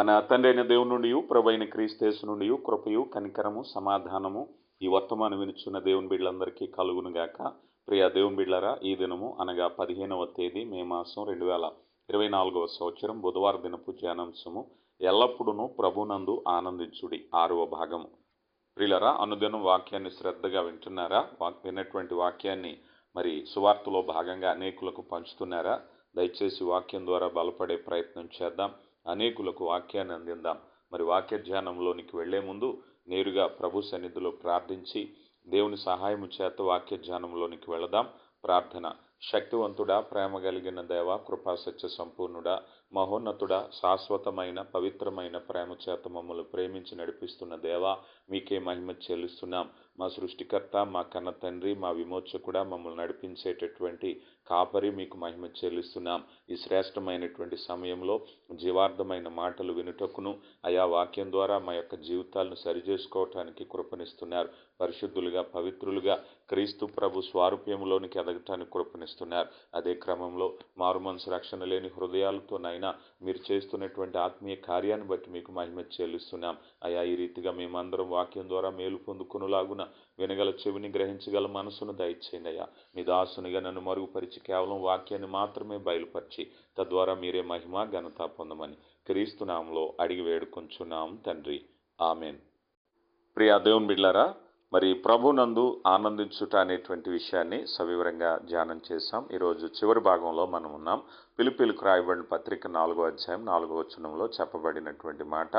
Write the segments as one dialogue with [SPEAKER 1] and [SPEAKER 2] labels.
[SPEAKER 1] మన తండ్రైన దేవుని నుండి ప్రభైన క్రీస్తేసు నుండి కృపయు కనికరము సమాధానము ఈ వర్తమానం వినుచున్న దేవుని బిడ్డలందరికీ కలుగునుగాక ప్రియ దేవుని బిడ్డలరా ఈ దినము అనగా పదిహేనవ తేదీ మే మాసం రెండు వేల ఇరవై నాలుగవ సంవత్సరం బుధవార దినపు ధ్యానాంశము. ఎల్లప్పుడూ ప్రభునందు ఆనందించుడి ఆరవ భాగము. ప్రియులరా అనుదినం వాక్యాన్ని శ్రద్ధగా వింటున్నారా? వాక్ విన్నటువంటి వాక్యాన్ని మరి సువార్తలో భాగంగా అనేకులకు పంచుతున్నారా? దయచేసి వాక్యం ద్వారా బలపడే ప్రయత్నం చేద్దాం. అనేకులకు వాక్యాన్ని అందిద్దాం మరి వాక్య ధ్యానంలోనికి వెళ్ళే ముందు నేరుగా ప్రభు సన్నిధిలో ప్రార్థించి దేవుని సహాయము చేత వాక్య ధ్యానంలోనికి వెళదాం. ప్రార్థన. శక్తివంతుడా ప్రేమ కలిగిన దేవ కృపా సత్య సంపూర్ణుడా మహోన్నతుడా శాశ్వతమైన పవిత్రమైన ప్రేమ చేత మమ్మల్ని ప్రేమించి నడిపిస్తున్న దేవా మీకే మహిమ చెల్లిస్తున్నాం. మా సృష్టికర్త మా కన్న తండ్రి మా విమోచకుడా మమ్మల్ని నడిపించేటటువంటి కాపరి మీకు మహిమ చెల్లిస్తున్నాం. ఈ శ్రేష్టమైనటువంటి సమయంలో జీవార్థమైన మాటలు వినుటకును ఆయా వాక్యం ద్వారా మా యొక్క జీవితాలను సరిచేసుకోవటానికి కృపనిస్తున్నారు. పరిశుద్ధులుగా పవిత్రులుగా క్రీస్తు ప్రభు స్వారూప్యంలోనికి ఎదగటానికి కృపనిస్తున్నారు. అదే క్రమంలో మారు మనసు రక్షణ లేని హృదయాలతో నైనా మీరు చేస్తున్నటువంటి ఆత్మీయ కార్యాన్ని బట్టి మీకు మహిమ చెల్లిస్తున్నాం. అయా ఈ రీతిగా మేమందరం వాక్యం ద్వారా మేలు పొందుకునేలాగున వినగల చెవిని గ్రహించగల మనసును దయచేయండి అయ్యా మీ దాసునిగా నన్ను మరుగుపరిచి కేవలం వాక్యాన్ని మాత్రమే బయలుపరిచి తద్వారా మీరే మహిమ ఘనత పొందమని క్రీస్తునామంలో అడిగి వేడుకొంచున్నాం తండ్రి. ఆమెన్. ప్రియా దేవుని బిడ్లారా మరి ప్రభునందు ఆనందించుట అనేటువంటి విషయాన్ని సవివరంగా ధ్యానం చేశాం. ఈరోజు చివరి భాగంలో మనం ఉన్నాం. పిలుపిలుకు రాయబడిన పత్రిక నాలుగో అధ్యాయం నాలుగో వచనంలో చెప్పబడినటువంటి మాట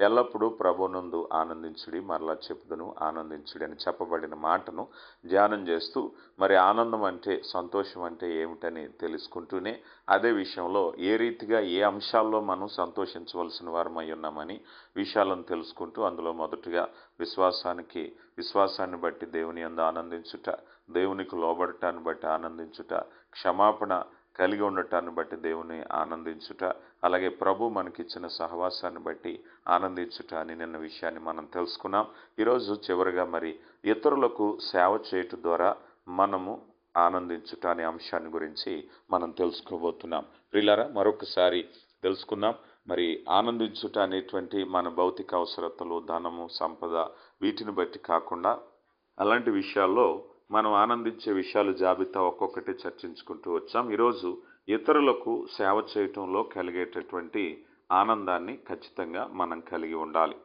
[SPEAKER 1] ఎల్లప్పుడూ ప్రభునందు ఆనందించుడి మరలా చెప్పుదును ఆనందించుడి అని చెప్పబడిన మాటను ధ్యానం చేస్తూ మరి ఆనందం అంటే సంతోషం అంటే ఏమిటని తెలుసుకుంటూనే అదే విషయంలో ఏ రీతిగా ఏ అంశాల్లో మనం సంతోషించవలసిన వారమై ఉన్నామని విషయాలను తెలుసుకుంటూ అందులో మొదటగా విశ్వాసానికి విశ్వాసాన్ని బట్టి దేవుని అందు ఆనందించుట దేవునికి లోబడటాన్ని బట్టి ఆనందించుట క్షమాపణ కలిగి ఉండటాన్ని బట్టి దేవుని ఆనందించుట అలాగే ప్రభు మనకిచ్చిన సహవాసాన్ని బట్టి ఆనందించుట అని నిన్న విషయాన్ని మనం తెలుసుకున్నాం. ఈరోజు చివరిగా మరి ఇతరులకు సేవ చేయటం ద్వారా మనము ఆనందించుట అనే అంశాన్ని గురించి మనం తెలుసుకోబోతున్నాం. ప్రిలరా మరొకసారి తెలుసుకుందాం. మరి ఆనందించుట అనేటువంటి మన భౌతిక అవసరతలు ధనము సంపద వీటిని బట్టి కాకుండా అలాంటి విషయాల్లో మనం ఆనందించే విషయాలు జాబితా ఒక్కొక్కటి చర్చించుకుంటూ వచ్చాం. ఈరోజు ఇతరులకు సేవ చేయటంలో కలిగేటటువంటి ఆనందాన్ని ఖచ్చితంగా మనం కలిగి ఉండాలి.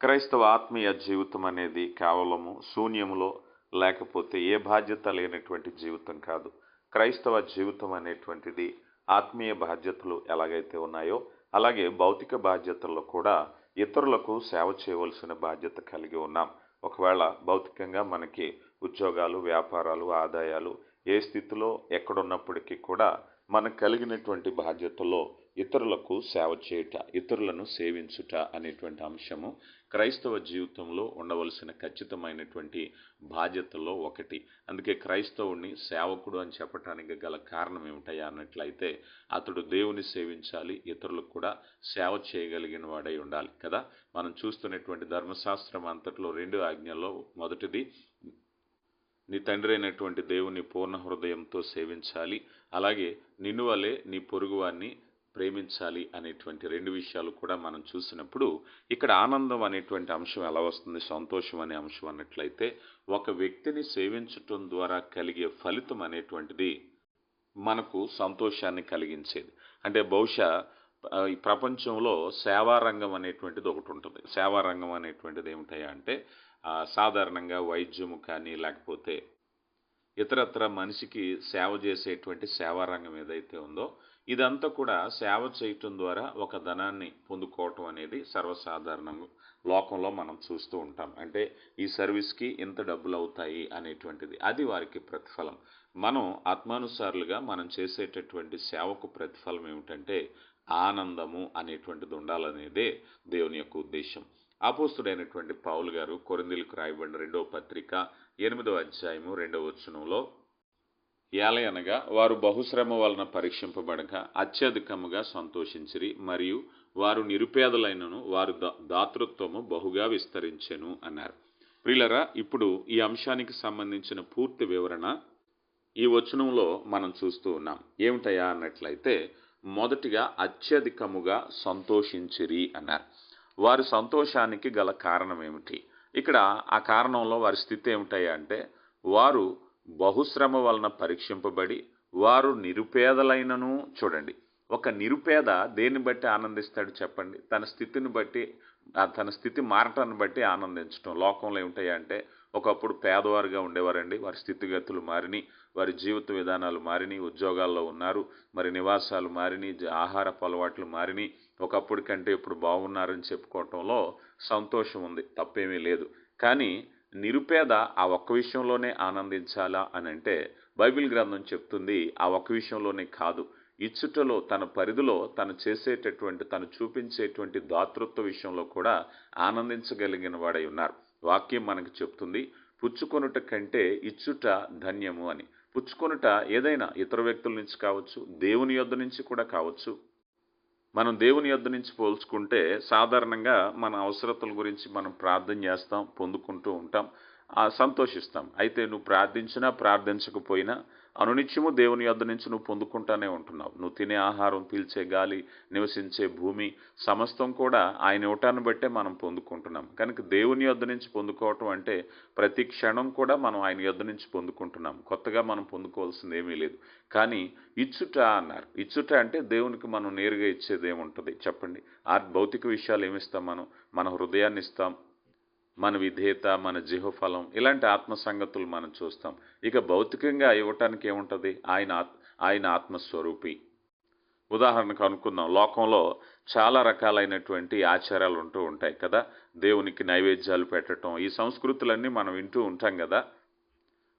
[SPEAKER 1] క్రైస్తవ ఆత్మీయ జీవితం అనేది కేవలము శూన్యములో లేకపోతే ఏ బాధ్యత లేనటువంటి జీవితం కాదు. క్రైస్తవ జీవితం అనేటువంటిది ఆత్మీయ బాధ్యతలు ఎలాగైతే ఉన్నాయో అలాగే భౌతిక బాధ్యతల్లో కూడా ఇతరులకు సేవ చేయవలసిన బాధ్యత కలిగి ఉన్నాం. ఒకవేళ భౌతికంగా మనకి ఉద్యోగాలు వ్యాపారాలు ఆదాయాలు ఏ స్థితిలో ఎక్కడున్నప్పటికీ కూడా మనకు కలిగినటువంటి బాధ్యతలో ఇతరులకు సేవ చేయుట ఇతరులను సేవించుట అనేటువంటి అంశము క్రైస్తవ జీవితంలో ఉండవలసిన ఖచ్చితమైనటువంటి బాధ్యతల్లో ఒకటి. అందుకే క్రైస్తవుని సేవకుడు అని చెప్పడానికి గల కారణం ఏమిటయ్యా అన్నట్లయితే అతడు దేవుని సేవించాలి ఇతరులకు కూడా సేవ చేయగలిగిన వాడై ఉండాలి కదా. మనం చూస్తున్నటువంటి ధర్మశాస్త్రం అంతట్లో రెండు ఆజ్ఞల్లో మొదటిది నీ తండ్రి అయినటువంటి దేవుని పూర్ణ హృదయంతో సేవించాలి. అలాగే నిన్ను వలె నీ పొరుగువాన్ని ప్రేమించాలి అనేటువంటి రెండు విషయాలు కూడా మనం చూసినప్పుడు ఇక్కడ ఆనందం అనేటువంటి అంశం ఎలా వస్తుంది సంతోషం అనే అంశం అన్నట్లయితే ఒక వ్యక్తిని సేవించటం ద్వారా కలిగే ఫలితం అనేటువంటిది మనకు సంతోషాన్ని కలిగించేది. అంటే బహుశా ఈ ప్రపంచంలో సేవారంగం అనేటువంటిది ఒకటి ఉంటుంది. సేవారంగం అనేటువంటిది ఏమిటాయా అంటే సాధారణంగా వైద్యము కానీ లేకపోతే ఇతరత్ర మనిషికి సేవ చేసేటువంటి సేవారంగం ఏదైతే ఉందో ఇదంతా కూడా సేవ చేయటం ద్వారా ఒక ధనాన్ని పొందుకోవటం అనేది సర్వసాధారణం లోకంలో మనం చూస్తూ ఉంటాం. అంటే ఈ సర్వీస్కి ఇంత డబ్బులు అవుతాయి అనేటువంటిది. అది వారికి ప్రతిఫలం. మనం ఆత్మానుసారులుగా మనం చేసేటటువంటి సేవకు ప్రతిఫలం ఏమిటంటే ఆనందము అనేటువంటిది ఉండాలనేదే దేవుని యొక్క ఉద్దేశం అపోస్తుడైనటువంటి పౌలు గారు కొరిందీలకు రాయబడిన రెండవ పత్రిక ఎనిమిదవ అధ్యాయము రెండవ వచనంలో ఏలయనగా వారు బహుశ్రమ వలన పరీక్షింపబడక అత్యధికముగా సంతోషించిరి మరియు వారు నిరుపేదలైనను వారు దాతృత్వము బహుగా విస్తరించెను అన్నారు. ప్రిలరా ఇప్పుడు ఈ అంశానికి సంబంధించిన పూర్తి వివరణ ఈ వచనంలో మనం చూస్తూ ఉన్నాం. ఏమిటయా అన్నట్లయితే మొదటిగా అత్యధికముగా సంతోషించిరి అన్నారు. వారి సంతోషానికి గల కారణం ఏమిటి ఇక్కడ ఆ కారణంలో వారి స్థితి ఏమిటాయి అంటే వారు బహుశ్రమ వలన పరీక్షింపబడి వారు నిరుపేదలైనను చూడండి. ఒక నిరుపేద దేన్ని బట్టి ఆనందిస్తాడు చెప్పండి? తన స్థితిని బట్టి తన స్థితి మారటాన్ని బట్టి ఆనందించడం లోకంలో ఏమిటాయి అంటే ఒకప్పుడు పేదవారుగా ఉండేవారండి. వారి స్థితిగతులు మారిని వారి జీవిత విధానాలు మారిని ఉద్యోగాల్లో ఉన్నారు మరి నివాసాలు మారిని ఆహారపు అలవాట్లు మారిని ఒకప్పుడు కంటే ఇప్పుడు బాగున్నారని చెప్పుకోవటంలో సంతోషం ఉంది తప్పేమీ లేదు. కానీ నిరుపేద ఆ ఒక్క విషయంలోనే ఆనందించాలా అని అంటే బైబిల్ గ్రంథం చెప్తుంది ఆ ఒక్క విషయంలోనే కాదు. ఇచ్చుటలో తన పరిధిలో తను చేసేటటువంటి తను చూపించేటువంటి దాతృత్వ విషయంలో కూడా ఆనందించగలిగిన వాడై ఉన్నారు. వాక్యం మనకు చెప్తుంది పుచ్చుకొనుట కంటే ఇచ్చుట ధన్యము అని. పుచ్చుకొనుట ఏదైనా ఇతర వ్యక్తుల నుంచి కావచ్చు దేవుని యొద్ద నుంచి కూడా కావచ్చు. మనం దేవుని యొద్ నుంచి పోల్చుకుంటే సాధారణంగా మన అవసరతల గురించి మనం ప్రార్థన చేస్తాం పొందుకుంటూ ఉంటాం ఆ, సంతోషిస్తాం. అయితే నువ్వు ప్రార్థించినా ప్రార్థించకపోయినా అనునిత్యము దేవుని యొద్ద నుంచి నువ్వు పొందుకుంటానే ఉంటున్నావు. నువ్వు తినే ఆహారం పీల్చే గాలి నివసించే భూమి సమస్తం కూడా ఆయన ఇవ్వటాన్ని బట్టే మనం పొందుకుంటున్నాం కనుక దేవుని యొద్ద నుంచి పొందుకోవటం అంటే ప్రతి క్షణం కూడా మనం ఆయన యొద్ద నుంచి పొందుకుంటున్నాం కొత్తగా మనం పొందుకోవాల్సింది ఏమీ లేదు. కానీ ఇచ్చుట అన్నారు. ఇచ్చుట అంటే దేవునికి మనం నేరుగా ఇచ్చేది ఏముంటుంది? చెప్పండి. ఆ భౌతిక విషయాలు ఏమిస్తాం మనం? మన హృదయాన్ని ఇస్తాం. మన విధేయత మన జీహఫలం ఇలాంటి ఆత్మ సంగతులు మనం చూస్తాం. ఇక భౌతికంగా ఇవ్వటానికి ఏముంటుంది? ఆయన ఆత్- ఆయన ఆత్మస్వరూపి. ఉదాహరణకు అనుకుందాం లోకంలో చాలా రకాలైనటువంటి ఆచారాలు ఉంటూ ఉంటాయి కదా? దేవునికి నైవేద్యాలు పెట్టడం ఈ సంస్కృతులన్నీ మనం వింటూ ఉంటాం కదా?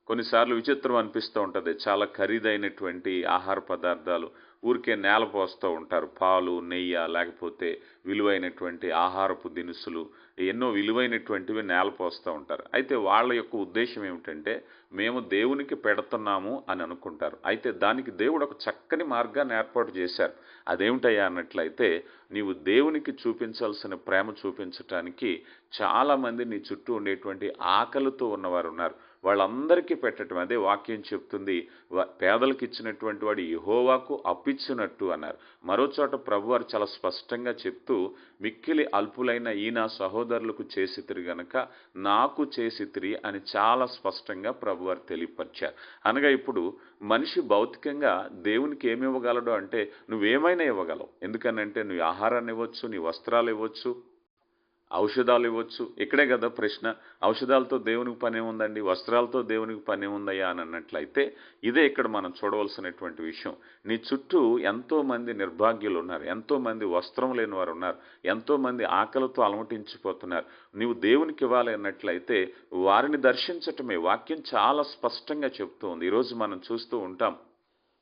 [SPEAKER 1] కొన్నిసార్లు విచిత్రం అనిపిస్తూ ఉంటుంది చాలా ఖరీదైనటువంటి ఆహార పదార్థాలు ఊరికే నేల పోస్తూ ఉంటారు పాలు నెయ్యి లేకపోతే విలువైనటువంటి ఆహారపు దినుసులు ఎన్నో విలువైనటువంటివి నేల పోస్తూ ఉంటారు. అయితే వాళ్ళ యొక్క ఉద్దేశం ఏమిటంటే మేము దేవునికి పెడుతున్నాము అని అనుకుంటారు. అయితే దానికి దేవుడు ఒక చక్కని మార్గాన్ని ఏర్పాటు చేశారు. అదేమిటయ్యా అన్నట్లయితే నీవు దేవునికి చూపించాల్సిన ప్రేమ చూపించటానికి చాలామంది నీ చుట్టూ ఉండేటువంటి ఆకలితో ఉన్నవారు ఉన్నారు. వాళ్ళందరికీ పెట్టడం అదే వాక్యం చెప్తుంది. పేదలకు ఇచ్చినటువంటి వాడు యహోవాకు అప్పిచ్చినట్టు అన్నారు. మరో చోట ప్రభువారు చాలా స్పష్టంగా చెప్తూ మిక్కిలి అల్పులైన ఈ నా సహోదరులకు చేసితిరి గనక నాకు చేసితిరి అని చాలా స్పష్టంగా ప్రభువారు తెలియపరిచారు. అనగా ఇప్పుడు మనిషి భౌతికంగా దేవునికి ఏమి ఇవ్వగలడు అంటే నువ్వేమైనా ఇవ్వగలవు. ఎందుకనంటే నువ్వు ఆహారాన్ని ఇవ్వచ్చు నీ వస్త్రాలు ఇవ్వచ్చు ఔషధాలు ఇవ్వచ్చు. ఇక్కడే కదా ప్రశ్న. ఔషధాలతో దేవునికి పని ఉందండి వస్త్రాలతో దేవునికి పని ఉందయ్యా అని అన్నట్లయితే ఇదే ఇక్కడ మనం చూడవలసినటువంటి విషయం. నీ చుట్టూ ఎంతోమంది నిర్భాగ్యులు ఉన్నారు ఎంతోమంది వస్త్రం లేని వారు ఉన్నారు ఎంతోమంది ఆకలితో అలమటించిపోతున్నారు. నీవు దేవునికి ఇవ్వాలి అన్నట్లయితే వారిని దర్శించటమే వాక్యం చాలా స్పష్టంగా చెప్తూ ఉంది. ఈరోజు మనం చూస్తూ ఉంటాం.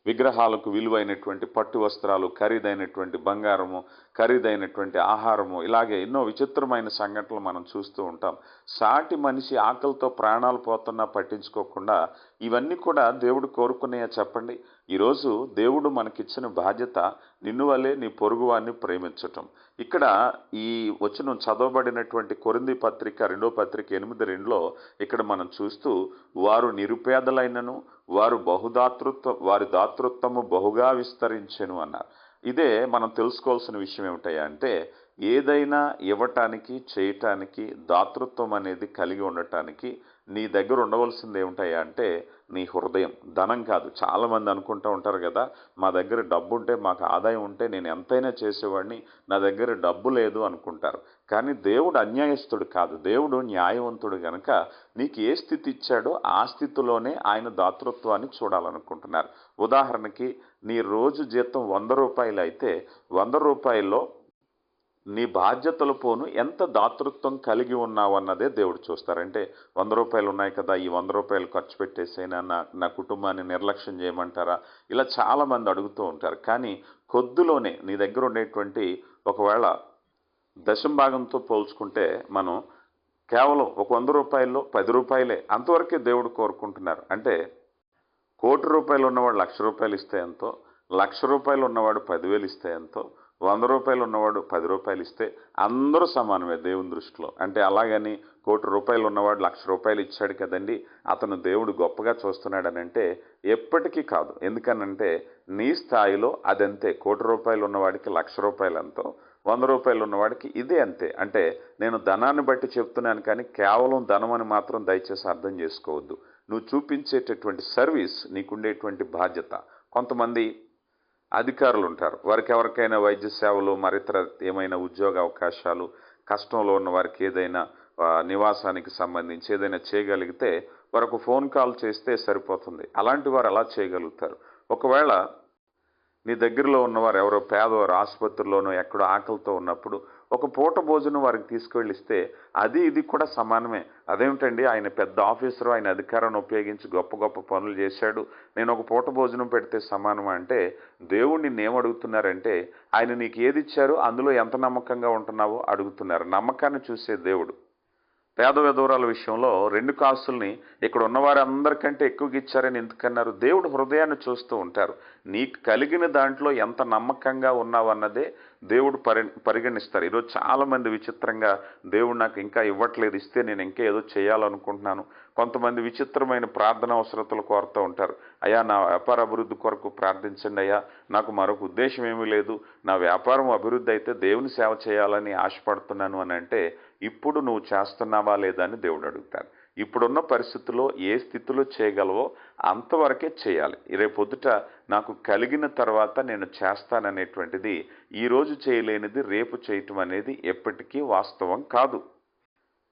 [SPEAKER 1] విగ్రహాలకు విలువైనటువంటి పట్టు వస్త్రాలు ఖరీదైనటువంటి బంగారము ఖరీదైనటువంటి ఆహారము. ఇలాగే ఎన్నో విచిత్రమైన సంఘటనలు మనం చూస్తూ ఉంటాం. సాటి మనిషి ఆకలితో ప్రాణాలు పోతున్నా పట్టించుకోకుండా ఇవన్నీ కూడా దేవుడు కోరుకున్నాయా చెప్పండి? ఈరోజు దేవుడు మనకిచ్చిన బాధ్యత నిన్ను వల్లే నీ పొరుగువాన్ని ప్రేమించటం. ఇక్కడ ఈ వచనం చదవబడినటువంటి కొరింది పత్రిక రెండో పత్రిక ఎనిమిది రెండులో ఇక్కడ మనం చూస్తూ వారు నిరుపేదలైనను వారు బహుదాతృత్వ వారి దాతృత్వము బహుగా విస్తరించెను అన్నారు. ఇదే మనం తెలుసుకోవాల్సిన విషయం ఏమిటయ్యా అంటే ఏదైనా ఇవ్వటానికి చేయటానికి దాతృత్వం అనేది కలిగి ఉండటానికి నీ దగ్గర ఉండవలసింది ఏమిటయ్యా అంటే నీ హృదయం. ధనం కాదు. చాలామంది అనుకుంటూ ఉంటారు కదా మా దగ్గర డబ్బు ఉంటే మాకు ఆదాయం ఉంటే నేను ఎంతైనా చేసేవాడిని నా దగ్గర డబ్బు లేదు అనుకుంటారు. కానీ దేవుడు అన్యాయస్తుడు కాదు. దేవుడు న్యాయవంతుడు గనక నీకు ఏ స్థితి ఇచ్చాడో ఆ స్థితిలోనే ఆయన దాతృత్వాన్ని చూడాలనుకుంటున్నారు. ఉదాహరణకి నీ రోజు జీతం వంద రూపాయలు అయితే వంద రూపాయల్లో నీ బాధ్యతల పోను. ఎంత దాతృత్వం కలిగి ఉన్నావు అన్నదే దేవుడు చూస్తారంటే వంద రూపాయలు ఉన్నాయి కదా ఈ వంద రూపాయలు ఖర్చు పెట్టేసైనా? నా నా కుటుంబాన్ని నిర్లక్ష్యం చేయమంటారా? ఇలా చాలామంది అడుగుతూ ఉంటారు. కానీ కొద్దులోనే నీ దగ్గర ఉండేటువంటి ఒకవేళ దశం భాగంతో పోల్చుకుంటే మనం కేవలం ఒక వంద రూపాయల్లో పది రూపాయలే అంతవరకే దేవుడు కోరుకుంటున్నారు. అంటే కోటి రూపాయలు ఉన్నవాడు లక్ష రూపాయలు ఇస్తే ఎంతో లక్ష రూపాయలు ఉన్నవాడు పదివేలు ఇస్తే ఎంతో వంద రూపాయలు ఉన్నవాడు పది రూపాయలు ఇస్తే అందరూ సమానమే దేవుని దృష్టిలో. అంటే అలాగని కోటి రూపాయలు ఉన్నవాడు లక్ష రూపాయలు ఇచ్చాడు కదండి అతను దేవుడు గొప్పగా చూస్తున్నాడని అంటే ఎప్పటికీ కాదు. ఎందుకనంటే నీ స్థాయిలో అదంతే. కోటి రూపాయలు ఉన్నవాడికి లక్ష రూపాయలు ఎంతో వంద రూపాయలు ఉన్నవాడికి ఇదే అంతే. అంటే నేను ధనాన్ని బట్టి చెప్తున్నాను కానీ కేవలం ధనం అని మాత్రం దయచేసి అర్థం చేసుకోవద్దు. నువ్వు చూపించేటటువంటి సర్వీస్ నీకుండేటువంటి బాధ్యత. కొంతమంది అధికారులు ఉంటారు వారికి ఎవరికైనా వైద్య సేవలు మరితర ఏమైనా ఉద్యోగ అవకాశాలు కష్టంలో ఉన్న వారికి ఏదైనా నివాసానికి సంబంధించి ఏదైనా చేయగలిగితే వారికి ఫోన్ కాల్ చేస్తే సరిపోతుంది. అలాంటి వారు అలా చేయగలుగుతారు? ఒకవేళ నీ దగ్గరలో ఉన్నవారు ఎవరో పేదవారు ఆసుపత్రిలోనో ఎక్కడో ఆకలితో ఉన్నప్పుడు ఒక పూట భోజనం వారికి తీసుకెళ్ళిస్తే అది ఇది కూడా సమానమే. అదేమిటండి? ఆయన పెద్ద ఆఫీసరు ఆయన అధికారాన్ని ఉపయోగించి గొప్ప గొప్ప పనులు చేశాడు. నేను ఒక పూట భోజనం పెడితే సమానమా అంటే దేవుణ్ణి నిన్ను ఏమడుగుతున్నారంటే ఆయన నీకు ఏది ఇచ్చారు అందులో ఎంత నమ్మకంగా ఉంటున్నావో అడుగుతున్నారు. నమ్మకాన్ని చూసే దేవుడు. పేద విధవరాల విషయంలో రెండు కాసుల్ని ఇక్కడ ఉన్నవారందరికంటే ఎక్కువగా ఇచ్చారని ఎందుకన్నారు? దేవుడు హృదయాన్ని చూస్తూ ఉంటారు. నీకు కలిగిన దాంట్లో ఎంత నమ్మకంగా ఉన్నావన్నదే దేవుడు పరి పరిగణిస్తారు. ఈరోజు చాలామంది విచిత్రంగా దేవుడు నాకు ఇంకా ఇవ్వట్లేదు ఇస్తే నేను ఇంకా ఏదో చేయాలనుకుంటున్నాను. కొంతమంది విచిత్రమైన ప్రార్థన అవసరతలు కోరుతూ ఉంటారు. అయ్యా నా వ్యాపార అభివృద్ధి కొరకు ప్రార్థించండి అయ్యా. నాకు మరొక ఉద్దేశం ఏమీ లేదు. నా వ్యాపారం అభివృద్ధి అయితే దేవుని సేవ చేయాలని ఆశపడుతున్నాను అని అంటే ఇప్పుడు నువ్వు చేస్తున్నావా లేదా అని దేవుడు అడుగుతాడు. ఇప్పుడున్న పరిస్థితుల్లో ఏ స్థితిలో చేయగలవో అంతవరకే చేయాలి. రేపొద్దుట నాకు కలిగిన తర్వాత నేను చేస్తాననేటువంటిది ఈరోజు చేయలేనిది రేపు చేయటం అనేది ఎప్పటికీ వాస్తవం కాదు.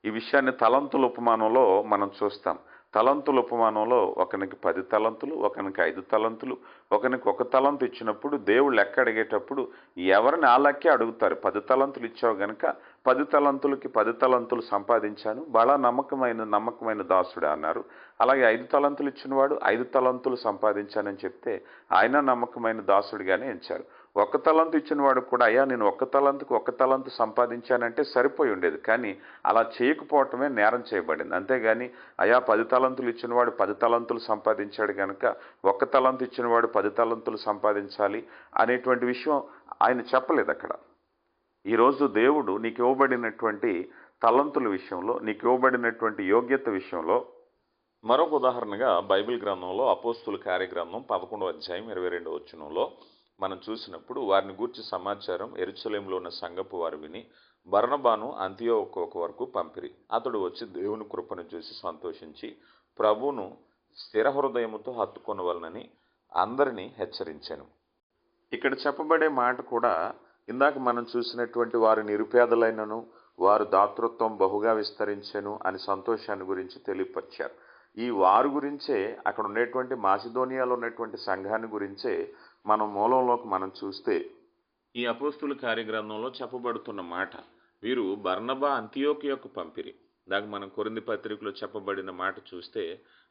[SPEAKER 1] ఈ విషయాన్ని తలంతుల ఉపమానంలో మనం చూస్తాం. తలంతుల ఉపమానంలో ఒకనికి పది తలంతులు ఒకనికి ఐదు తలంతులు ఒకనికి ఒక తలంతు ఇచ్చినప్పుడు దేవుడు లెక్క అడిగేటప్పుడు ఎవరిని ఆ లెక్కే అడుగుతారు? పది తలంతులు ఇచ్చావు గనక పది తలంతులకి పది తలంతులు సంపాదించాను బాగా నమ్మకమైన నమ్మకమైన దాసుడే అన్నారు. అలాగే ఐదు తలంతులు ఇచ్చినవాడు ఐదు తలంతులు సంపాదించానని చెప్తే ఆయన నమ్మకమైన దాసుడిగానే ఎంచారు. ఒక్క తలంతు ఇచ్చిన వాడు కూడా అయ్యా నేను ఒక్క తలంతుకు ఒక్క తలంతు సంపాదించానంటే సరిపోయి ఉండేది. కానీ అలా చేయకపోవటమే నేరం చేయబడింది. అంతేగాని అయ్యా పది తలంతులు ఇచ్చినవాడు పది తలంతులు సంపాదించాడు కనుక ఒక్క తలంతు ఇచ్చినవాడు పది తలంతులు సంపాదించాలి అనేటువంటి విషయం ఆయన చెప్పలేదు అక్కడ. ఈరోజు దేవుడు నీకు ఇవ్వబడినటువంటి తలంతుల విషయంలో నీకు ఇవ్వబడినటువంటి యోగ్యత విషయంలో మరొక ఉదాహరణగా బైబిల్ గ్రంథంలో అపోస్తుల కార్యగ్రంథం పదకొండవ అధ్యాయం ఇరవై రెండవ వచనంలో మనం చూసినప్పుడు వారిని గూర్చి సమాచారం ఎరుచలేంలో ఉన్న సంగపు వారు విని బర్ణబాను అంత్యోకొక వరకు పంపిరి. అతడు వచ్చి దేవుని కృపను చూసి సంతోషించి ప్రభువును స్థిర హృదయముతో హత్తుకొనవలనని అందరినీ హెచ్చరించాను. ఇక్కడ చెప్పబడే మాట కూడా ఇందాక మనం చూసినటువంటి వారు నిరుపేదలైనను వారు దాతృత్వం బహుగా విస్తరించాను అని సంతోషాన్ని గురించి తెలియపరిచారు. ఈ వారు గురించే అక్కడ ఉండేటువంటి మాసిధోనియాలో ఉన్నటువంటి సంఘాన్ని గురించే మనం మూలంలోకి మనం చూస్తే ఈ అపోస్తుల కార్యగ్రంథంలో చెప్పబడుతున్న మాట వీరు బర్ణబా అంత్యోకి యొక్క పంపిరి దాకా మనం కొరింది పత్రికలో చెప్పబడిన మాట చూస్తే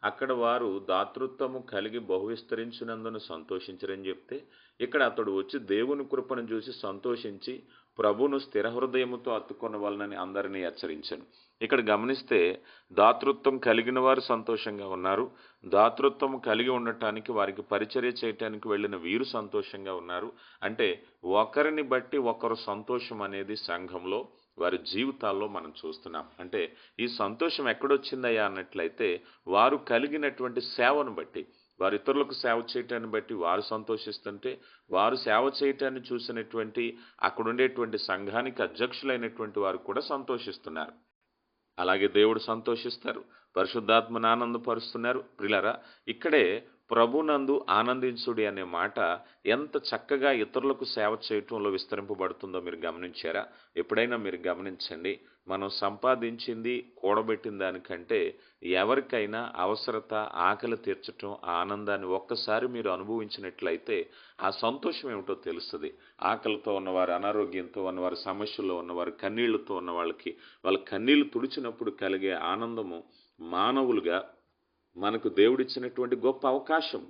[SPEAKER 1] అక్కడ వారు దాతృత్వము కలిగి బహువిస్తరించినందును సంతోషించరని చెప్తే ఇక్కడ అతడు వచ్చి దేవుని కృపను చూసి సంతోషించి ప్రభును స్థిర హృదయముతో అత్తుకొన వలనని అందరినీ హెచ్చరించాను. ఇక్కడ గమనిస్తే దాతృత్వం కలిగిన వారు సంతోషంగా ఉన్నారు. దాతృత్వం కలిగి ఉండటానికి వారికి పరిచర్య చేయటానికి వెళ్ళిన వీరు సంతోషంగా ఉన్నారు. అంటే ఒకరిని బట్టి ఒకరు సంతోషం అనేది సంఘంలో వారి జీవితాల్లో మనం చూస్తున్నాం. అంటే ఈ సంతోషం ఎక్కడొచ్చిందయ్యా అన్నట్లయితే వారు కలిగినటువంటి సేవను బట్టి. వారు ఇతరులకు సేవ చేయటాన్ని బట్టి వారు సంతోషిస్తుంటే వారు సేవ చేయటాన్ని చూసినటువంటి అక్కడ ఉండేటువంటి సంఘానికి అధ్యక్షులైనటువంటి వారు కూడా సంతోషిస్తున్నారు. అలాగే దేవుడు సంతోషిస్తారు పరిశుద్ధాత్మను ఆనందపరుస్తున్నారు. ప్రిలరా ఇక్కడే ప్రభునందు ఆనందించుడి అనే మాట ఎంత చక్కగా ఇతరులకు సేవ చేయటంలో విస్తరింపబడుతుందో మీరు గమనించారా? ఎప్పుడైనా మీరు గమనించండి మనం సంపాదించింది కూడబెట్టిన దానికంటే ఎవరికైనా అవసరత ఆకలి తీర్చటం ఆ ఆనందాన్ని ఒక్కసారి మీరు అనుభవించినట్లయితే ఆ సంతోషం ఏమిటో తెలుస్తుంది. ఆకలితో ఉన్నవారు అనారోగ్యంతో ఉన్నవారు సమస్యల్లో ఉన్నవారు కన్నీళ్ళతో ఉన్న వాళ్ళకి వాళ్ళ కన్నీళ్ళు తుడిచినప్పుడు కలిగే ఆనందము మానవులుగా మనకు దేవుడిచ్చినటువంటి గొప్ప అవకాశం.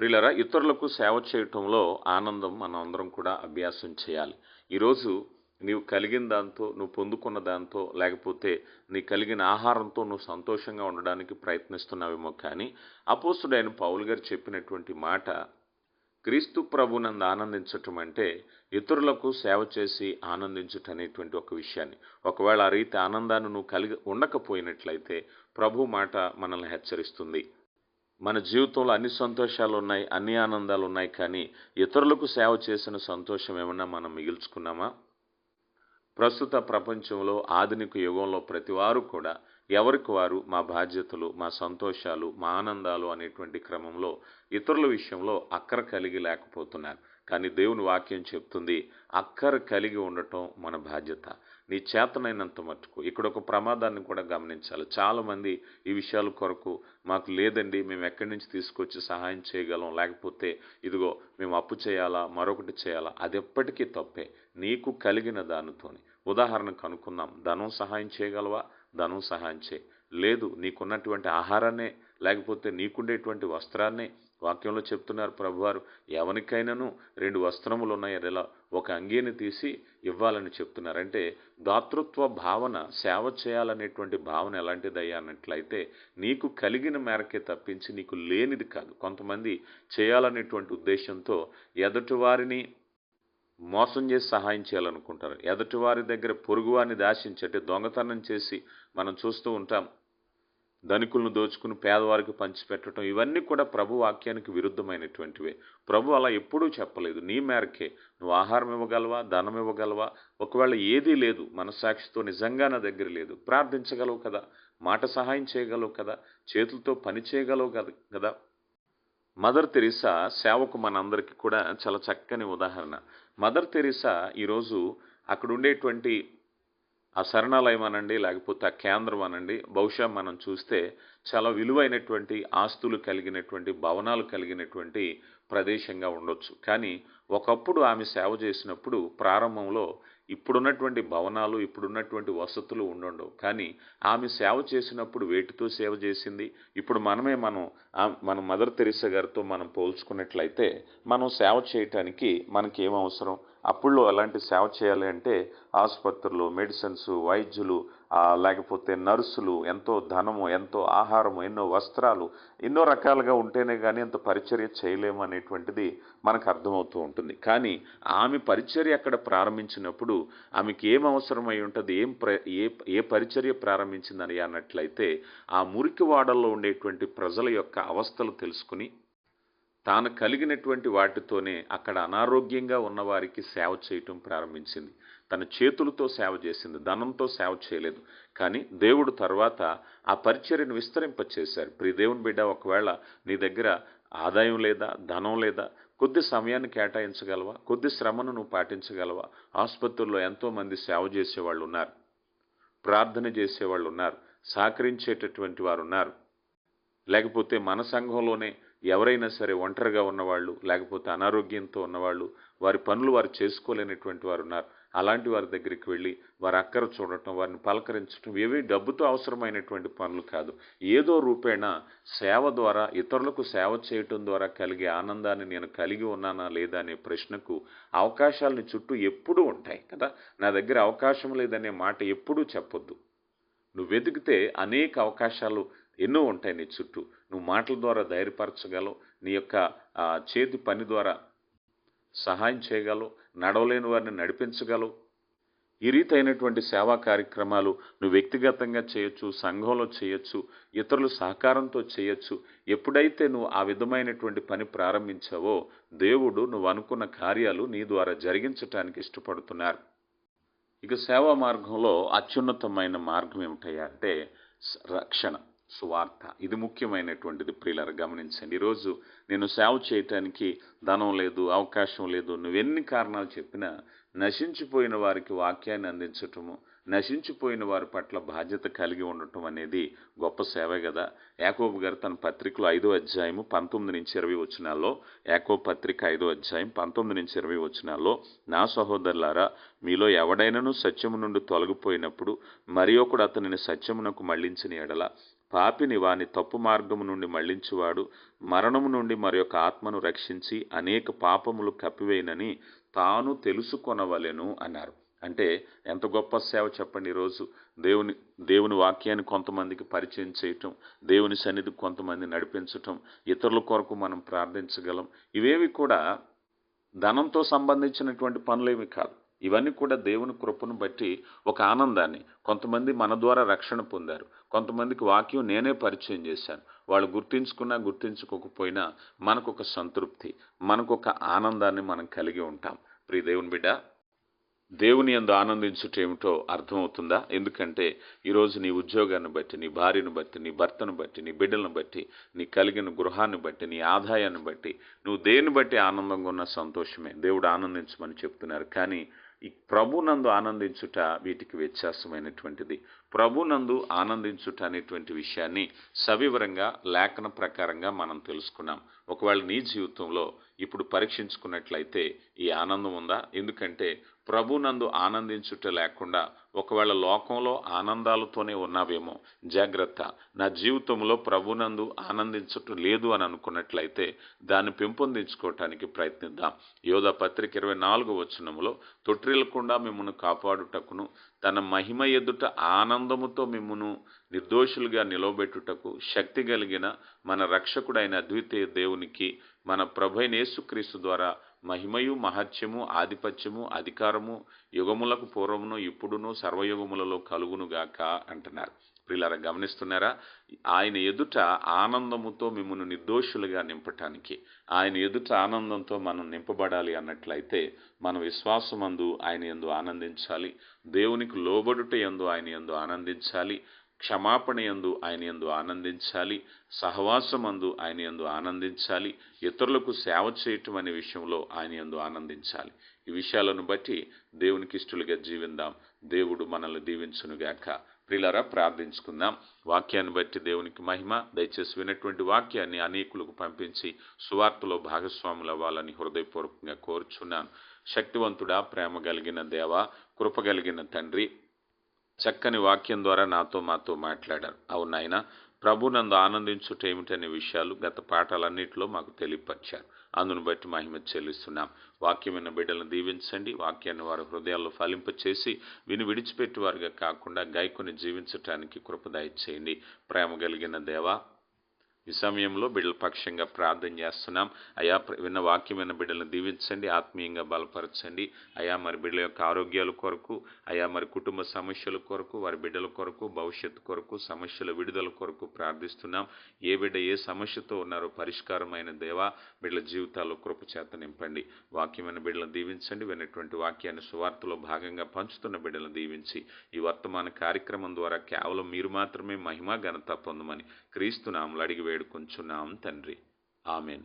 [SPEAKER 1] ప్రిలరా ఇతరులకు సేవ చేయటంలో ఆనందం మనం అందరం కూడా అభ్యాసం చేయాలి. ఈరోజు నీవు కలిగిన దాంతో నువ్వు పొందుకున్న దాంతో లేకపోతే నీ కలిగిన ఆహారంతో నువ్వు సంతోషంగా ఉండడానికి ప్రయత్నిస్తున్నావేమో కానీ అపోస్తుడైన పౌల్ గారు చెప్పినటువంటి మాట క్రీస్తు ప్రభునందు ఆనందించటం అంటే ఇతరులకు సేవ చేసి ఆనందించటం అనేటువంటి ఒక విషయాన్ని. ఒకవేళ ఆ రీతి ఆనందాన్ని నువ్వు కలిగి ఉండకపోయినట్లయితే ప్రభు మాట మనల్ని హెచ్చరిస్తుంది. మన జీవితంలో అన్ని సంతోషాలు ఉన్నాయి అన్ని ఆనందాలు ఉన్నాయి కానీ ఇతరులకు సేవ చేసిన సంతోషం ఏమన్నా మనం మిగిల్చుకున్నామా? ప్రస్తుత ప్రపంచంలో ఆధునిక యుగంలో ప్రతివారు కూడా ఎవరికి వారు మా బాధ్యతలు మా సంతోషాలు మా ఆనందాలు అనేటువంటి క్రమంలో ఇతరుల విషయంలో అక్కర కలిగి లేకపోతున్నారు. కానీ దేవుని వాక్యం చెప్తుంది అక్కర కలిగి ఉండటం మన బాధ్యత. నీ చేతనైనంత మట్టుకు. ఇక్కడ ఒక ప్రమాదాన్ని కూడా గమనించాలి. చాలామంది ఈ విషయాల కొరకు మాకు లేదండి మేము ఎక్కడి నుంచి తీసుకొచ్చి సహాయం చేయగలం లేకపోతే ఇదిగో మేము అప్పు చేయాలా మరొకటి చేయాలా అది ఎప్పటికీ తప్పే. నీకు కలిగిన దానితోని. ఉదాహరణకు అనుకుందాం ధనం సహాయం చేయగలవా? ధనం సహాయం చేయి. లేదు నీకున్నటువంటి ఆహారాన్నే లేకపోతే నీకుండేటువంటి వస్త్రాన్నే వాక్యంలో చెప్తున్నారు ప్రభువారు ఎవరికైనాను రెండు వస్త్రములు ఉన్నాయి ఎలా ఒక అంగీని తీసి ఇవ్వాలని చెప్తున్నారు. అంటే దాతృత్వ భావన సేవ చేయాలనేటువంటి భావన ఎలాంటిదయ్యా అన్నట్లయితే నీకు కలిగిన మేరకే తప్పించి నీకు లేనిది కాదు. కొంతమంది చేయాలనేటువంటి ఉద్దేశంతో ఎదుటివారిని మోసం చేసి సహాయం చేయాలనుకుంటారు. ఎదుటివారి దగ్గర పొరుగువారిని దాశించి దొంగతనం చేసి మనం చూస్తూ ఉంటాం. ధనికులను దోచుకుని పేదవారికి పంచిపెట్టడం ఇవన్నీ కూడా ప్రభు వాక్యానికి విరుద్ధమైనటువంటివే. ప్రభు అలా ఎప్పుడూ చెప్పలేదు. నీ మేరకే. నువ్వు ఆహారం ఇవ్వగలవా? ధనం ఇవ్వగలవా? ఒకవేళ ఏదీ లేదు మనస్సాక్షితో నిజంగా నా దగ్గర లేదు. ప్రార్థించగలవు కదా? మాట సహాయం చేయగలవు కదా? చేతులతో పని చేయగలవు కదా? కదా? మదర్ తెరిసా సేవకు మనందరికీ కూడా చాలా చక్కని ఉదాహరణ. మదర్ తెరిసా ఈరోజు అక్కడ ఉండేటువంటి ఆ శరణాలయం అనండి లేకపోతే ఆ కేంద్రం అనండి బహుశా మనం చూస్తే చాలా విలువైనటువంటి ఆస్తులు కలిగినటువంటి భవనాలు కలిగినటువంటి ప్రదేశంగా ఉండొచ్చు. కానీ ఒకప్పుడు ఆమె సేవ చేసినప్పుడు ప్రారంభంలో ఇప్పుడున్నటువంటి భవనాలు ఇప్పుడున్నటువంటి వసతులు ఉండుండవు. కానీ ఆమె సేవ చేసినప్పుడు వేటితో సేవ చేసింది? ఇప్పుడు మనమే మనం మన మదర్ తెరిసా గారితో మనం పోల్చుకున్నట్లయితే మనం సేవ చేయటానికి మనకి ఏం అవసరం? అప్పుల్లో అలాంటి సేవ చేయాలి అంటే ఆసుపత్రులు మెడిసిన్స్ వైద్యులు లేకపోతే నర్సులు ఎంతో ధనము ఎంతో ఆహారము ఎన్నో వస్త్రాలు ఎన్నో రకాలుగా ఉంటేనే కానీ అంత పరిచర్య చేయలేము అనేటువంటిది మనకు అర్థమవుతూ ఉంటుంది. కానీ ఆమె పరిచర్య అక్కడ ప్రారంభించినప్పుడు ఆమెకి ఏం అవసరమై ఉంటుంది ఏం ప్ర ఏ ఏ పరిచర్య ప్రారంభించిందని అన్నట్లయితే ఆ మురికి వాడల్లో ఉండేటువంటి ప్రజల యొక్క అవస్థలు తెలుసుకుని తాను కలిగినటువంటి వాటితోనే అక్కడ అనారోగ్యంగా ఉన్నవారికి సేవ చేయటం ప్రారంభించింది. తన చేతులతో సేవ చేసింది ధనంతో సేవ చేయలేదు. కానీ దేవుడు తర్వాత ఆ పరిచర్యను విస్తరింపచేశారు. ప్రి దేవుని బిడ్డ ఒకవేళ నీ దగ్గర ఆదాయం లేదా ధనం లేదా కొద్ది సమయాన్ని కేటాయించగలవా? కొద్ది శ్రమను నువ్వు పాటించగలవా? ఆసుపత్రుల్లో ఎంతోమంది సేవ చేసేవాళ్ళు ఉన్నారు. ప్రార్థన చేసేవాళ్ళు ఉన్నారు. సహకరించేటటువంటి వారు ఉన్నారు. లేకపోతే మన సంఘంలోనే ఎవరైనా సరే ఒంటరిగా ఉన్నవాళ్ళు లేకపోతే అనారోగ్యంతో ఉన్నవాళ్ళు వారి పనులు వారు చేసుకోలేనటువంటి వారు ఉన్నారు. అలాంటి వారి దగ్గరికి వెళ్ళి వారి అక్కర చూడటం వారిని పలకరించడం ఏవి డబ్బుతో అవసరమైనటువంటి పనులు కాదు. ఏదో రూపేణా సేవ ద్వారా ఇతరులకు సేవ చేయటం ద్వారా కలిగే ఆనందాన్ని నేను కలిగి ఉన్నానా లేదా అనే ప్రశ్నకు అవకాశాలని చుట్టూ ఎప్పుడూ ఉంటాయి కదా? నా దగ్గర అవకాశం లేదనే మాట ఎప్పుడూ చెప్పొద్దు. నువ్వు వెతికితే అనేక అవకాశాలు ఎన్నో ఉంటాయి నీ చుట్టూ. నువ్వు మాటల ద్వారా ధైర్యపరచగలవు. నీ యొక్క చేతి పని ద్వారా సహాయం చేయగలవు. నడవలేని వారిని నడిపించగలవు. ఈ రీతి అయినటువంటి సేవా కార్యక్రమాలు నువ్వు వ్యక్తిగతంగా చేయొచ్చు సంఘంలో చేయొచ్చు ఇతరులు సహకారంతో చేయొచ్చు. ఎప్పుడైతే నువ్వు ఆ విధమైనటువంటి పని ప్రారంభించావో దేవుడు నువ్వు అనుకున్న కార్యాలు నీ ద్వారా జరిగించటానికి ఇష్టపడుతున్నారు. ఇక సేవా మార్గంలో అత్యున్నతమైన మార్గం ఏమిటయ్యా అంటే రక్షణ. సువార్త. ఇది ముఖ్యమైనటువంటిది. ప్రియులర గమనించండి. ఈరోజు నేను సేవ చేయటానికి ధనం లేదు అవకాశం లేదు. నువ్వెన్ని కారణాలు చెప్పినా నశించిపోయిన వారికి వాక్యాన్ని అందించటము నశించిపోయిన వారి పట్ల బాధ్యత కలిగి ఉండటం అనేది గొప్ప సేవే కదా. యాకోబు గారు తన పత్రికలో ఐదో అధ్యాయము పంతొమ్మిది నుంచి ఇరవై వచ్చినాల్లో యాకోబు పత్రిక ఐదో అధ్యాయం పంతొమ్మిది నుంచి ఇరవై వచ్చినాల్లో నా సహోదరులారా మీలో ఎవడైనను సత్యము నుండి తొలగిపోయినప్పుడు మరి ఒకడు అతనిని సత్యమునకు మళ్ళించిన ఎడల పాపిని వాని తప్పు మార్గము నుండి మళ్ళించువాడు మరణము నుండి మరి యొక్క ఆత్మను రక్షించి అనేక పాపములు కప్పివేయనని తాను తెలుసుకొనవలెను అన్నారు. అంటే ఎంత గొప్ప సేవ చెప్పండి ఈరోజు. దేవుని దేవుని వాక్యాన్ని కొంతమందికి పరిచయం చేయటం దేవుని సన్నిధి కొంతమంది నడిపించటం ఇతరుల కొరకు మనం ప్రార్థించగలం. ఇవేవి కూడా ధనంతో సంబంధించినటువంటి పనులేమి కాదు. ఇవన్నీ కూడా దేవుని కృపను బట్టి ఒక ఆనందాన్ని. కొంతమంది మన ద్వారా రక్షణ పొందారు. కొంతమందికి వాక్యం నేనే పరిచయం చేశాను. వాళ్ళు గుర్తించుకున్నా గుర్తించుకోకపోయినా మనకు ఒక సంతృప్తి మనకు ఒక ఆనందాన్ని మనం కలిగి ఉంటాం. ప్రియ దేవుని బిడ్డ దేవుని ఎందు ఆనందించుటేమిటో అర్థమవుతుందా? ఎందుకంటే ఈరోజు నీ ఉద్యోగాన్ని బట్టి నీ భార్యను బట్టి నీ భర్తను బట్టి నీ బిడ్డలను బట్టి నీ కలిగిన గృహాన్ని బట్టి నీ ఆదాయాన్ని బట్టి నువ్వు దేన్ని బట్టి ఆనందంగా ఉన్న సంతోషమే. దేవుడు ఆనందించమని చెప్తున్నారు. కానీ ఈ ప్రభునందు ఆనందించుట వీటికి వ్యత్యాసమైనటువంటిది. ప్రభునందు ఆనందించుట అనేటువంటి విషయాన్ని సవివరంగా లేఖన ప్రకారంగా మనం తెలుసుకున్నాం. ఒకవేళ నీ జీవితంలో ఇప్పుడు పరీక్షించుకున్నట్లయితే ఈ ఆనందం ఉందా? ఎందుకంటే ప్రభునందు ఆనందించుట లేకుండా ఒకవేళ లోకంలో ఆనందాలతోనే ఉన్నావేమో జాగ్రత్త. నా జీవితంలో ప్రభునందు ఆనందించటం లేదు అని అనుకున్నట్లయితే దాన్ని పెంపొందించుకోవటానికి ప్రయత్నిద్దాం. యోధ పత్రిక ఇరవై నాలుగు వచనంలో తొట్టిల్లకుండా మిమ్మల్ని కాపాడుటకును తన మహిమ ఎదుట ఆనందముతో మిమ్మను నిర్దోషులుగా నిలవబెట్టుటకు శక్తి కలిగిన మన రక్షకుడైన అద్వితీయ దేవునికి మన ప్రభైన యేసుక్రీస్తు ద్వారా మహిమయు మహత్యము ఆధిపత్యము అధికారము యుగములకు పూర్వమును ఇప్పుడును సర్వయుగములలో కలుగునుగాక అంటున్నారు. ప్రిలారా గమనిస్తున్నారా? ఆయన ఎదుట ఆనందముతో మిమ్మల్ని నిర్దోషులుగా నింపటానికి ఆయన ఎదుట ఆనందంతో మనం నింపబడాలి అన్నట్లయితే మన విశ్వాసమందు ఆయన ఎందు ఆనందించాలి. దేవునికి లోబడుట ఎందు ఆయన ఎందు ఆనందించాలి. క్షమాపణయందు ఆయన ఎందు ఆనందించాలి సహవాసమందు ఆయన ఎందు ఆనందించాలి ఇతరులకు సేవ చేయటం అనే విషయంలో ఆయన ఎందు ఆనందించాలి. ఈ విషయాలను బట్టి దేవునికి ఇష్టలుగా జీవిందాం. దేవుడు మనల్ని దీవించునుగాక. ప్రిలరా ప్రార్థించుకుందాం. వాక్యాన్ని బట్టి దేవునికి మహిమ దయచేసి వినటువంటి వాక్యాన్ని అనేకులకు పంపించి సువార్తలో భాగస్వాములు అవ్వాలని హృదయపూర్వకంగా కోరుచున్నాను. శక్తివంతుడా ప్రేమ కలిగిన దేవ కృప కలిగిన తండ్రి చక్కని వాక్యం ద్వారా నాతో మాతో మాట్లాడారు. అవునాయన ప్రభు నందు ఆనందించుట ఏమిటనే విషయాలు గత పాఠాలన్నింటిలో మాకు తెలియపరిచారు. అందును బట్టి మహిమ చెల్లిస్తున్నాం. వాక్యమైన బిడ్డలను దీవించండి. వాక్యాన్ని వారి హృదయాల్లో ఫలింపచేసి విని విడిచిపెట్టి వారిగా కాకుండా గాయకుని జీవించటానికి కృపదాయి చేయండి ప్రేమ కలిగిన దేవా ఈ సమయంలో బిడ్డల పక్షంగా ప్రార్థన చేస్తున్నాం. అయా విన్న వాక్యమైన బిడ్డలను దీవించండి ఆత్మీయంగా బలపరచండి. అయా మరి బిడ్డల యొక్క ఆరోగ్యాల కొరకు అయా మరి కుటుంబ సమస్యల కొరకు వారి బిడ్డల కొరకు భవిష్యత్తు కొరకు సమస్యల విడుదల కొరకు ప్రార్థిస్తున్నాం. ఏ బిడ్డ ఏ సమస్యతో ఉన్నారో పరిష్కారమైన దేవా బిడ్డల జీవితాల్లో కృపచేత నింపండి. వాక్యమైన బిడ్డలను దీవించండి విన్నటువంటి వాక్యాన్ని సువార్తలో భాగంగా పంచుతున్న బిడ్డలను దీవించి ఈ వర్తమాన కార్యక్రమం ద్వారా కేవలం మీరు మాత్రమే మహిమా ఘనత పొందమని క్రీస్తు నామలు అడిగి వేడుకొంచున్నాం తండ్రి. ఆమెన్.